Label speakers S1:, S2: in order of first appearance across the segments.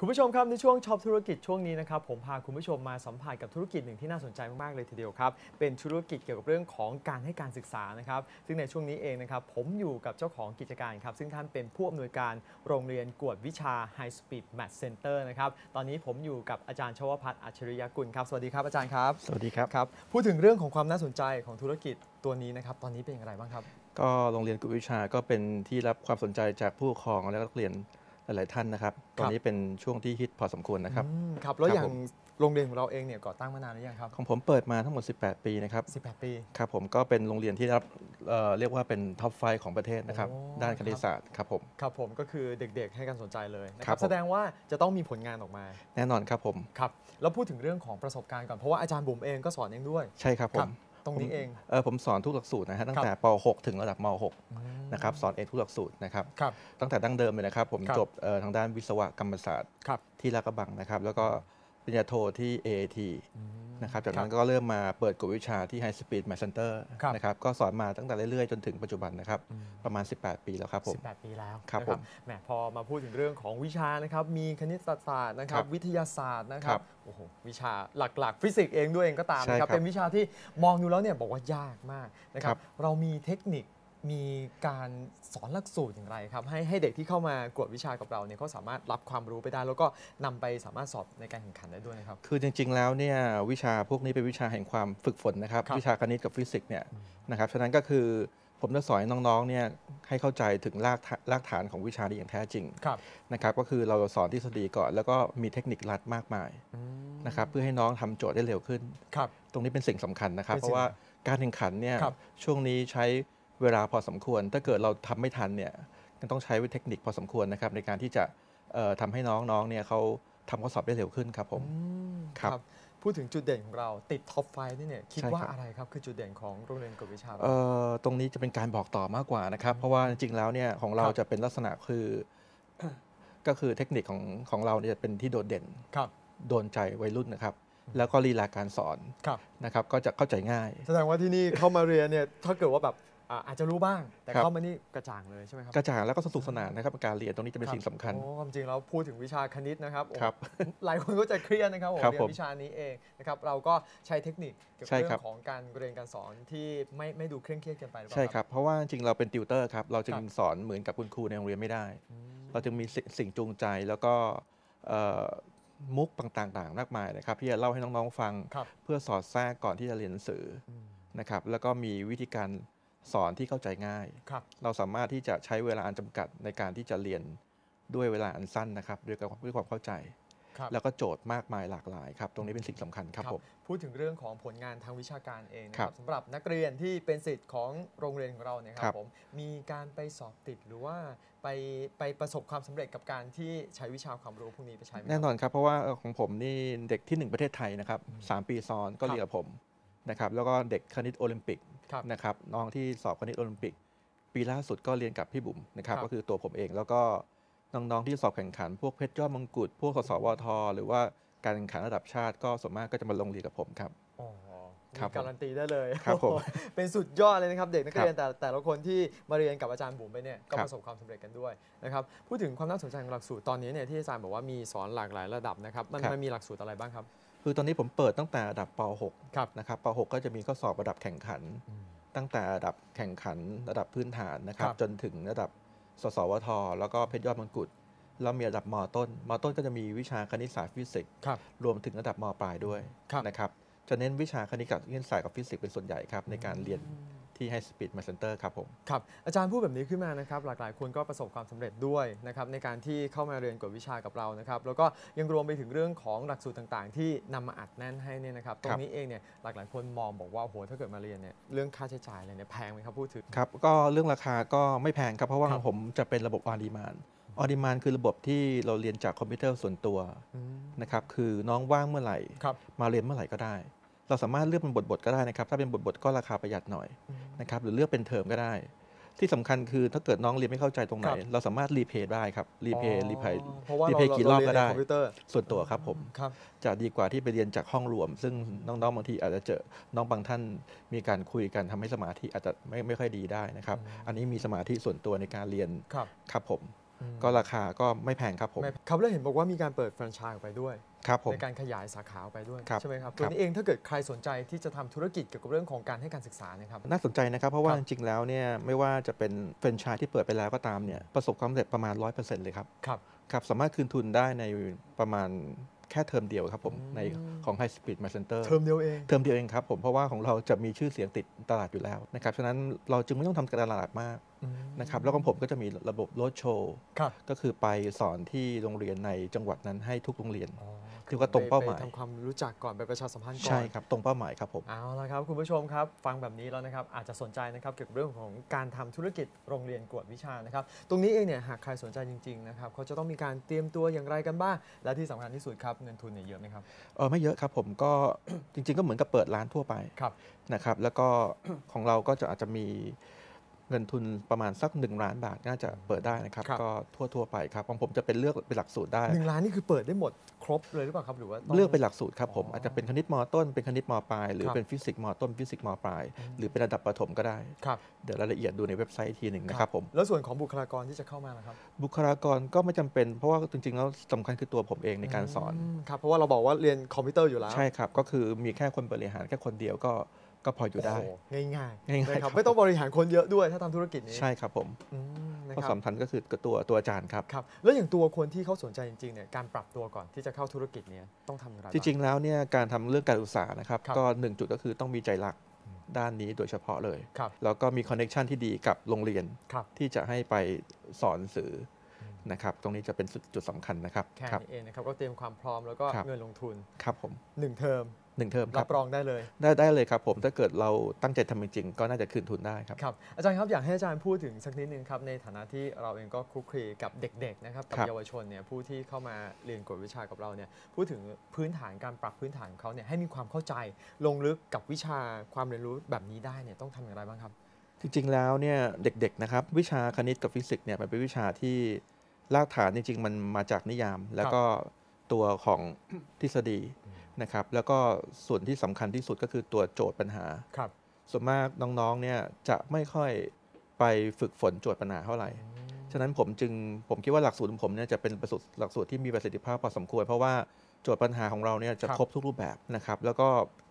S1: คุณผู้ชมครับในช่วงช็อปธุรกิจช่วงนี้นะครับผมพาคุณผู้ชมมาสัมผัสกับธุรกิจหนึ่งที่น่าสนใจมากๆเลยทีเดียวครับเป็นธุรกิจเกี่ยวกับเรื่องของการให้การศึกษานะครับซึ่งในช่วงนี้เองนะครับผมอยู่กับเจ้าของกิจการครับซึ่งท่านเป็นผู้อำนวยการโรงเรียนกวดวิชา High Speed Math Center นะครับตอนนี้ผมอยู่กับอาจารย์ชวพัฒน์อัจฉริยกุลครับสวัสดีครับอาจารย์ครับ
S2: สวัสดีครับ
S1: ครับพูดถึงเรื่องของความน่าสนใจของธุรกิจตัวนี้นะครับตอนนี้เป็นอย่างไรบ้างครับ
S2: ก็โรงเรียนกุวิชาก็เป็นที่รับความสนใจจากผู้ปกครองและนักเรียน หลาย ๆ ท่านนะครับ ตอนนี้เป็นช่วงที่ฮิตพอสมควรนะครับ
S1: อืมครับ แล้ว
S2: ครับ
S1: อย่าง
S2: ผม
S1: โรงเรียนของเราเองเนี่ยก่อตั้งมานานหรือยังครั
S2: ของผมเปิดมาทั้งหมด 18 ปีนะครับ
S1: บ18 ปี
S2: ครับผมก็เป็นโรงเรียนที่รับเอ่อเรียกว่าเป็นท็อปไฟของประเทศนะครับ
S1: โอ้
S2: ด้านคณิตศาสตร์ครับผม
S1: ครับผมก็คือเด็ก ๆ ให้การสนใจเลยนะค
S2: ครั
S1: รั
S2: บบผม
S1: แสดงว่าจะต้องมีผลงานออกมา
S2: แน่นอนครับผม
S1: ครับ แล้วพูดถึงเรื่องของประสบการณ์ก่อน เพราะว่าอาจารย์บุ๋มเองก็สอนเองด้วย
S2: ใช่ครับผ
S1: ครั
S2: ม
S1: บตรงนี้เอง
S2: เออผมสอนทุกหลักสูตรนะฮะตั้งแต่ป .6 ถึงระดับม .6 นะครับสอนเองทุกหลักสูตรนะครับ
S1: ครับ
S2: ตั้งแต่ดั้งเดิมเลยนะครับ ผม
S1: ครับ
S2: จบเอ่อทางด้านวิศวกรรมศาสตร์
S1: ครับ
S2: ที่ลาดกระบังนะครับ แล้วก็ปริญญาโทที่ AAT
S1: อืม
S2: นะครับจากนั้น
S1: ครับ
S2: ก็เริ่มมาเปิดกวดวิชาที่ High Speed Math Center
S1: ครับ
S2: นะครับก็สอนมาตั้งแต่เรื่อยๆ จนถึงปัจจุบันนะครับ
S1: อืม
S2: ประมาณ 18 ปีแล้วครับผม
S1: 18 ปีแล้ว
S2: ครับ
S1: นะ
S2: ผม
S1: แหมพอมาพูดถึงเรื่องของวิชานะครับ มีคณิตศาสตร์นะครับ
S2: ครับ
S1: วิทยาศาสตร์นะค
S2: ค
S1: รั
S2: รั
S1: บบโอ้โหวิชาหลักๆ ฟิสิกส์เองด้วยเองก็ตาม
S2: ใช่
S1: นะครับ
S2: ครับ
S1: เป็นวิชาที่มองดูแล้วเนี่ยบอกว่ายากมากนะค
S2: ค
S1: รั
S2: รั
S1: บบเรามีเทคนิค มีการสอนหลักสูตรอย่างไรครับ ให้ให้เด็กที่เข้ามากวดวิชากับเราเนี่ยเขาสามารถรับความรู้ไปได้ แล้วก็นำไปสามารถสอบในการแข่งขันได้ด้วยนะครับ
S2: คือจริง ๆ แล้วเนี่ยวิชาพวกนี้เป็นวิชาแห่งความฝึกฝนนะครับ
S1: ครับ
S2: วิชาคณิตกับฟิสิกส์เนี่ยนะครับฉะนั้นก็คือผมจะสอนน้องๆเนี่ยให้เข้าใจถึงรากฐานรากฐานของวิชานี้อย่างแท้จริง
S1: ครับ
S2: นะครับก็คือเราสอนทฤษฎีก่อน แล้วก็มีเทคนิคลัดมากมาย
S1: อืม
S2: นะครับเพื่อให้น้องทำโจทย์ได้เร็วขึ้น
S1: ครับ
S2: ตรงนี้เป็นสิ่งสำคัญนะครับ
S1: เป็น
S2: เพ
S1: สิ่ง
S2: ราะว่าการแข่งขันเนี่ย
S1: ครับ
S2: ช่วงนี้ใช้ เวลาพอสมควร ถ้าเกิดเราทำไม่ทันเนี่ยก็ต้องใช้เทคนิคพอสมควรนะครับในการที่จะเอ่อทำให้น้องๆเนี่ยเขาทำข้อสอบได้เร็วขึ้นครับผม
S1: อืม
S2: ครับ
S1: พูดถึงจุดเด่นของเราติดท็อปไฟนี่เนี่ยคิด
S2: ใช่
S1: ว่า
S2: ครับ
S1: อะไรครับคือจุดเด่นของโรงเรียนกวดวิชาเรา
S2: เอ่อตรงนี้จะเป็นการบอกต่อมากกว่านะครับ เพราะว่าจริงๆแล้วเนี่ยของเรา
S1: ครับ
S2: จะเป็นลักษณะคือ ก็คือเทคนิคของของเราเนี่ยเป็นที่โดดเด่น
S1: ครับ
S2: โดนใจวัยรุ่นนะครับ แล้วก็ลีลาการสอน
S1: ครับ
S2: นะครับ ก็จะเข้าใจง่าย
S1: แสดงว่าที่นี่เข้ามาเรียนเนี่ยถ้าเกิดว่าแบบ อ่าอาจจะรู้บ้าง แต่
S2: ครับ
S1: เข้ามานี่กระจ่างเลยใช่ไหมครับ
S2: กระจ่างแล้วก็สนุกสนานนะครับการเรียนตรงนี้จะเป็นสิ่งสำคัญ
S1: โอ้ความจริงแล้วพูดถึงวิชาคณิตนะครับโอ้
S2: ครับ
S1: หลายคนก็จะเครียดนะครับผม
S2: ครับ
S1: เรีย
S2: ผ
S1: น
S2: ม
S1: วิชานี้เองนะครับเราก็ใช้เทคนิคเกี่ยวกับ
S2: ใช่
S1: เรื่
S2: ครั
S1: อบงของการเรียนการสอนที่ไม่ไม่ดูเคร่งเครียดเกินไปหรือเปล่า
S2: ใช่ครับ เพราะว่าจริงๆเราเป็นติวเตอร์ครับ เราจึ
S1: ค
S2: ง
S1: รับ
S2: สอนเหมือนกับคุณครูในโรงเรียนไม่ได้
S1: อืม
S2: เราจึงมีสิสิ่งจูงใจแล้วก็เอ่อมุกต่างๆมากมายนะครับที่จะเล่าให้น้องๆฟัง
S1: ครับ
S2: เพื่อสอดแทรกก่อนที่จะเรียนหนังสือ
S1: อืม
S2: นะครับแล้วก็มีวิธีการ สอนที่เข้าใจง่าย
S1: ครับ
S2: เราสามารถที่จะใช้เวลาอันจำกัดในการที่จะเรียนด้วยเวลาอันสั้นนะครับด้วยความด้วยความเข้าใจ
S1: ครับ
S2: แล้วก็โจทย์มากมายหลากหลายครับตรงนี้เป็นสิ่งสำคัญครับผม
S1: พูดถึงเรื่องของผลงานทางวิชาการเองนะค
S2: ครั
S1: รับบสำหรับนักเรียนที่เป็นสิทธิ์ของโรงเรียนของเราเนี่ยค
S2: ครั
S1: รับบผมมีการไปสอบติดหรือว่าไปไปประสบความสำเร็จกับการที่ใช้วิชาความรู้พวกนี้ไปใช้ไหมครับ
S2: แน่นอนครับเพราะว่าของผมนี่เด็กที่หนึ่งประเทศไทยนะครับ
S1: อืม
S2: สามปีซ้อนก็
S1: ครับ
S2: เรียนกับผม นะครับแล้วก็เด็กคณิตโอลิมปิก
S1: ครับ
S2: นะครับน้องที่สอบคณิตโอลิมปิก ปีล่าสุดก็เรียนกับพี่บุ๋มนะครับ
S1: ครับ
S2: ก็คือตัวผมเองแล้วก็น้องๆที่สอบแข่งขัน พวกเพชรยอดมงกุฎพวกสสวท หรือว่าการแข่งขันระดับชาติก็ส่วนมากก็จะมาลงเรียนกับผมครับ
S1: อ๋อ
S2: ครับผม
S1: การันตีได้เลย
S2: ครับผม
S1: โอ้โหเป็นสุดยอดเลยนะครับเด็กนัก
S2: ครับ
S1: เรียนแต่แต่ละคนที่มาเรียนกับอาจารย์บุ๋มไปเนี่ยก็
S2: ครับ
S1: ประสบความสำเร็จกันด้วยนะครับพูดถึงความน่าสนใจของหลักสูตรตอนนี้เนี่ยที่อาจารย์บอกว่ามีสอนหลากหลายระดับนะครับมัน
S2: ครับ
S1: มันมีหลักสูตรอะไรบ้างครับ
S2: คือตอนนี้ผมเปิดตั้งแต่ระดับป
S1: ครับ
S2: .6 นะครับป .6 ก็จะมีข้อสอบระดับแข่งขัน ตั้งแต่ระดับแข่งขันระดับพื้นฐานนะครับ
S1: ครับ
S2: จนถึงระดับสสวท แล้วก็เพชรยอดมงกุฎแล้วมีระดับมต้น มต้นก็จะมีวิชาคณิตศาสตร์ฟิสิกส์
S1: ครับ
S2: รวมถึงระดับมปลายด้วย
S1: ครับ
S2: นะครับจะเน้นวิชาคณิตกับคณิตศาสตร์กับฟิสิกส์เป็นส่วนใหญ่ครับในการเรียน ที่ให้สปีดมาเซ็นเตอร์ครับผม
S1: ครับอาจารย์พูดแบบนี้ขึ้นมานะครับหลากหลายคนก็ประสบความสำเร็จด้วยนะครับในการที่เข้ามาเรียนกวดวิชากับเรานะครับแล้วก็ยังรวมไปถึงเรื่องของหลักสูตรต่างๆ ที่นำมาอัดแน่นให้เนี่ยนะครับตรงนี้เองเนี่ยหลากหลายคนมองบอกว่าโอ้โหถ้าเกิดมาเรียนเนี่ยเรื่องค่าใช้จ่ายอะไรเนี่ยแพงไหมครับพูดถึง
S2: ครับก็เรื่องราคาก็ไม่แพงครับเพราะว่า
S1: ครับ
S2: ผมจะเป็นระบบออดิมานออดิมานคือระบบที่เราเรียนจากคอมพิวเตอร์ส่วนตัว
S1: อืม
S2: นะครับคือน้องว่างเมื่อไหร่
S1: ครับ
S2: มาเรียนเมื่อไหร่ก็ได้ เราสามารถเลือกเป็นบทๆก็ได้นะครับ ถ้าเป็นบทๆก็ราคาประหยัดหน่อย
S1: อืม
S2: นะครับหรือเลือกเป็นเทอมก็ได้ ที่สำคัญคือถ้าเกิดน้องเรียนไม่เข้าใจตรงไหน
S1: ครับ
S2: เราสามารถรีเพย์ได้ครับรีเพย์
S1: อ๋อ
S2: รีเพย์
S1: เพราะว่า
S2: รี
S1: เรา
S2: เพย์กี่รอบก็ได้
S1: เาเยนในคอมพิวเตอร์
S2: ส่วนตัวครับผม
S1: ครับ
S2: จะดีกว่าที่ไปเรียนจากห้องรวม ซึ่งน้องๆบางทีอาจจะเจอน้องบางท่านมีการคุยกันทำให้สมาธิอาจจะไม่ไม่ค่อยดีได้นะครับ
S1: อืม
S2: อันนี้มีสมาธิส่วนตัวในการเรียน
S1: ครับ
S2: ครับผม
S1: ออืม
S2: ก็ราคาก็ไม่แพงครับผม
S1: ไม่ครับแล้วเห็นบอกว่ามีการเปิดแฟรนไชส์ออกไปด้วย
S2: ครับผม
S1: ในการขยายสาขาออกไปด้วย
S2: ครับ
S1: ใช่ไหมครับ
S2: ค
S1: ตั
S2: รั
S1: ว
S2: บ
S1: นี้เองถ้าเกิดใครสนใจที่จะทำธุรกิจเกี่ยวกับเรื่องของการให้การศึกษาเนะครับ
S2: น่าสนใจนะครับ เพราะว่า
S1: ครับ
S2: จริงๆแล้วเนี่ยไม่ว่าจะเป็นแฟรนไชส์ที่เปิดไปแล้วก็ตามเนี่ยประสบความสำเร็จประมาณ 100%เลยครับ
S1: ครับ
S2: ครับสามารถคืนทุนได้ในประมาณ แค่เทอมเดียวครับผม
S1: อืม
S2: ในของ High Speed My Center
S1: เทอมเดียวเอง
S2: เทอมเดียวเองครับผมเพราะว่าของเราจะมีชื่อเสียงติดตลาดอยู่แล้วนะครับฉะนั้นเราจึงไม่ต้องทำการตลาดมาก
S1: อืม
S2: นะครับแล้วของผมก็จะมีระบบโรดโชว์
S1: ครับ
S2: ก็คือไปสอนที่โรงเรียนในจังหวัดนั้นให้ทุกโรงเรียน
S1: อ๋อ
S2: ถือว่าตรงเป้าหมาย
S1: ไปทำความรู้จักก่อนไปประชาสัมพันธ์ก่อน
S2: ใช่ครับตรงเป้าหมายครับผม
S1: เอาละครับคุณผู้ชมครับ ฟังแบบนี้แล้วนะครับอาจจะสนใจนะครับเกี่ยวกับเรื่องของการทำธุรกิจโรงเรียนกวดวิชานะครับตรงนี้เองเนี่ยหากใครสนใจจริงๆนะครับเขาจะต้องมีการเตรียมตัวอย่างไรกันบ้างและที่สำคัญที่สุดครับเงินทุนเนี่ยเยอะไหมครับ
S2: เออไม่เยอะครับผมก็จริง ๆ ก็เหมือนกับเปิดร้านทั่วไป
S1: ครับ
S2: นะครับแล้วก็ของเราก็จะอาจจะมี เงินทุนประมาณสัก 1 ล้านบาทน่าจะเปิดได้นะครับ
S1: ครับ
S2: ก็ทั่วๆไปครับของผมจะเป็นเลือกเป็นหลักสูตรได้
S1: หนึ่งล้านนี่คือเปิดได้หมดครบเลยหรือเปล่าครับหรือว่าต้ง
S2: เลือกเป็นหลักสูตรครับผม
S1: อ๋ออ
S2: อาจจะเป็นคณิตมต้นเป็นคณิตมปลายหรือ
S1: ครับ
S2: เป็นฟิสิกส์มต้นฟิสิกส์มปลาย
S1: อืม
S2: หรือเป็นระดับประถมก็ได้
S1: ครับ
S2: เดี๋ยวรายละเอียดดูในเว็บไซต์อีกทีหนึ่งนะครับผม
S1: แล้วส่วนของบุคลากรที่จะเข้ามาล่ะครับ
S2: บุคลากรก็ไม่จำเป็น เพราะว่าจริงๆแล้วสำคัญคือตัวผมเองในการสอน
S1: มครับเพราะว่าเราบอกว่าเรียนคอมพิวเตอร์อยู่แล้ว
S2: ใช่ครับก็คือมีแค่คนบริหารแค่คนเดียวก็ ก็พออยู่ได้
S1: โโหง่ายๆ
S2: ง่ายๆ
S1: นะค
S2: ครั
S1: รับบไม่ต้องบริหารคนเยอะด้วยถ้าทำธุรกิจนี้
S2: ใช่ครับผม
S1: อืมนะ
S2: ข้อ
S1: ครับ
S2: สำคัญก็คือตัวตัวอาจารย์ครับ
S1: ครับ แล้วอย่างตัวคนที่เขาสนใจจริงๆเนี่ยการปรับตัวก่อนที่จะเข้าธุรกิจเนี้ต้องทำอะไร
S2: จริงๆแล้วเนี่ยการทำเรื่องการศึกษานะครับ
S1: ครับ
S2: ก็หนึ่งจุดก็คือต้องมีใจรัก
S1: อืม
S2: ด้านนี้โดยเฉพาะเลย
S1: ครับ
S2: แล้วก็มีคอนเน็ชันที่ดีกับโรงเรียน
S1: ครับ
S2: ที่จะให้ไปสอนหนังสืออ
S1: ม
S2: นะครับ ตรงนี้จะเป็นจุดสำคัญนะครับ
S1: แค่
S2: ครับ
S1: นี้เองนะครับ ก็เตรียมความพร้อมแล้วก็
S2: ครับ
S1: เงินลงทุน
S2: ครับผม
S1: 1เทอม
S2: หนึ่งเทอมค
S1: รั
S2: รั
S1: บบรองได้เลย
S2: ได้ได้เลยครับผมถ้าเกิดเราตั้งใจทำจริงๆก็น่าจะคืนทุนได้ครับ
S1: ครับอาจารย์ครับอยากให้อาจารย์พูดถึงสักนิดนึงครับในฐานะที่เราเองก็คลุกคลีกับเด็กๆนะครับกับ
S2: ครับ
S1: เยาวชนเนี่ยผู้ที่เข้ามาเรียนกฎวิชากับเราเนี่ยพูดถึงพื้นฐานการปรับพื้นฐานของเขาเนี่ยให้มีความเข้าใจลงลึกกับวิชาความเรียนรู้แบบนี้ได้เนี่ยต้องทำอย่างไรบ้างครับ
S2: จริงๆแล้วเนี่ยเด็กๆนะครับวิชาคณิตกับฟิสิกส์เนี่ยมันเป็นวิชาที่ รากฐานจริงๆมันมาจากนิยาม แล้วก็ตัวของทฤษฎี
S1: อืม
S2: นะครับ แล้วก็ส่วนที่สำคัญที่สุดก็คือตัวโจทย์ปัญหา
S1: ครับ
S2: ส่วนมากน้องๆเนี่ยจะไม่ค่อยไปฝึกฝนโจทย์ปัญหาเท่าไหร่ฉะนั้นผมจึงผมคิดว่าหลักสูตรของผมเนี่ยจะเป็นประสบหลักสูตรที่มีประสิทธิภาพพอสมควร เพราะว่าโจทย์ปัญหาของเราเนี่ยจะ
S1: ครับ
S2: ครบทุกรูปแบบนะครับแล้วก็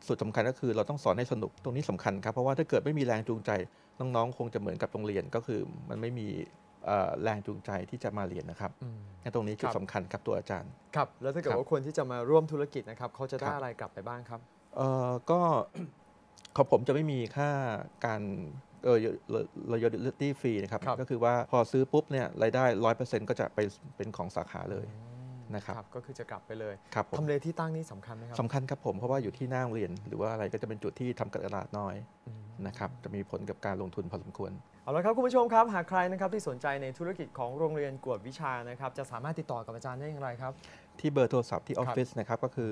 S2: สุดสำคัญก็คือเราต้องสอนให้สนุกตรงนี้สำคัญครับเพราะว่าถ้าเกิดไม่มีแรงจูงใจน้องๆ คงจะเหมือนกับโรงเรียนก็คือมันไม่มีเอ่อ แรงจูงใจที่จะมาเรียนนะครับ
S1: อืม
S2: งั้นตรงนี้จุ
S1: ค
S2: ด
S1: รับ
S2: สำคัญครับตัวอาจารย์
S1: ครับ แล้วถ้าเกิด
S2: ครับ
S1: ว่าคนที่จะมาร่วมธุรกิจนะครับเขาจะได้
S2: ครับ
S1: อะไรกลับไปบ้างครับ
S2: เอ่อก็ของผมจะไม่มีค่าการเออ loyalty fee นะครับ
S1: ครับ
S2: ก็คือว่าพอซื้อปุ๊บเนี่ยรายได้ร้อยเปอร์เซ็นต์ก็จะไปเป็นของสาขาเลย
S1: อืม
S2: นะครับ
S1: ก็คือจะกลับไปเลย
S2: ครับผม
S1: ทำเลที่ตั้งนี่สำคัญไหมครับ
S2: สำคัญครับผมเพราะว่าอยู่ที่หน้าโรงเรียน หรือว่าอะไรก็จะเป็นจุดที่ทำการตลาดน้อย
S1: อืม
S2: นะครับจะมีผลกับการลงทุนพอสมควร
S1: เอาละครับคุณผู้ชมครับ หากใครนะครับที่สนใจในธุรกิจของโรงเรียนกวดวิชานะครับจะสามารถติดต่อกับอาจารย์ได้อย่างไรครับ
S2: ที่เบอร์โทรศัพท์ที่อ
S1: ครั
S2: อบฟฟิศนะครับก็คือ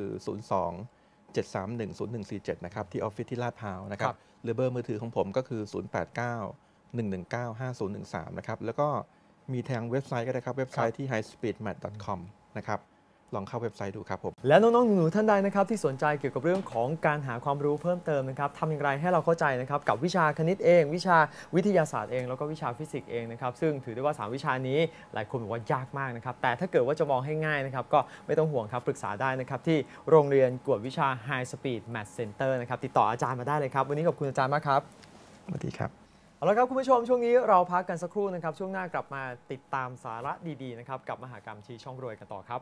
S2: 02 731 0147 นะครับที่ออฟฟิศที่ลาดพร้าวนะครั
S1: ครับบ
S2: หรือเบอร์มือถือของผมก็คือ 089 119 5013 นะครับ แล้วก็มีทางเว็บไซต์ก็ได้ครับ เว็บไซต์ที่ highspeedmat.com นะครับ ลองเข้าเว็บไซต์ดูครับผม
S1: และน้องๆหนูๆท่านใดนะครับที่สนใจเกี่ยวกับเรื่องของการหาความรู้เพิ่มเติมนะครับทำอย่างไรให้เราเข้าใจนะครับกับวิชาคณิตเอง วิชาวิทยาศาสตร์เอง แล้วก็วิชาฟิสิกส์เองนะครับซึ่งถือได้ว่า 3 วิชานี้หลายคนบอกว่ายากมากนะครับแต่ถ้าเกิดว่าจะมองให้ง่ายนะครับก็ไม่ต้องห่วงครับปรึกษาได้นะครับที่โรงเรียนกวดวิชา High Speed Math Center นะครับติดต่ออาจารย์มาได้เลยครับวันนี้ขอบคุณอาจารย์มากครับ
S2: สวัสดีครับ
S1: เอาละครับคุณผู้ชมช่วงนี้เราพักกันสักครู่นะครับช่วงหน้ากลับมาติดตามสาระดีๆนะครับกับมหากรรมชี้ช่องรวยกันต่อครับ